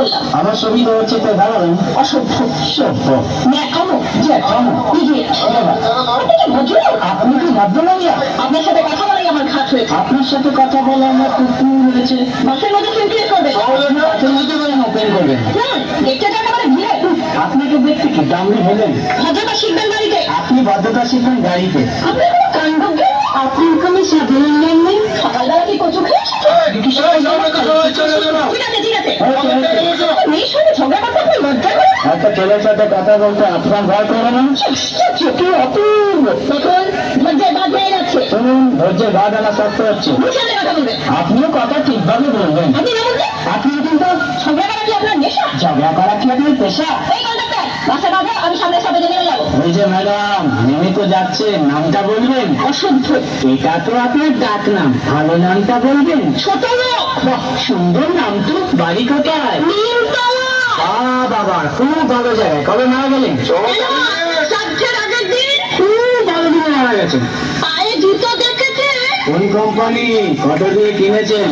বললাম আমার সুবিধা হচ্ছে তো দাঁড়াবেন অসভ্য সভ্য ন্যাকামো ইডিয়েট আপনি কি ভদ্রলোক আপনি কি ভদ্রমহিলা আপনার সাথে কথা বলাই আমার ঘাট হয়েছে আপনার সাথে কথা বলে আমার কুকুর হয়েছে বাসের মধ্যে ক্লিয়ার করবে মধ্যে ওপেন দেখতে তো একেবারে ভিড়ে আপনাকে দেখতে কি দামড়ি হলেন ভদ্রতা শিখবেন বাড়িতে আপনি ভদ্রতা শিখবেন গাড়িতে আপনি কোনো কাণ্ড সাধারণ জ্ঞান নেই সকালবেলা কি কচু খেয়ে এসেছেন? ঠিক আছে ঠিক আছে একটা ছেলের সাথে কথা বলতে আপনার ভয় করে না? অপূর্ব? বাদ হয়ে যাচ্ছে। শুনুন ধৈর্যের বাদ আনা শক্ত হচ্ছে। আপনিও কথা ঠিকভাবে বলবেন। আপনি কিন্তু ঝগড়া করা কি আপনার নেশা? ঝগড়া করা কি আপনার পেশা? এই কন্ডাক্টর বাসে বাঁধে আমি সামনে যাব। ওই যে ম্যাডাম নেমে তো যাচ্ছে। নামটা বলবেন? অসভ্য এটা তো আপনার ডাক নাম। ভালো নামটা বলবেন? ছোট লোক। সুন্দর নাম তো বাড়ি কোথায়? নিমতলা। আহ খুব ভালো জায়গায়। কবে মারা গেলেন? খুব ভালো দিনে মারা গেছেন। কোন কোম্পানি? কত দিয়ে কিনেছেন?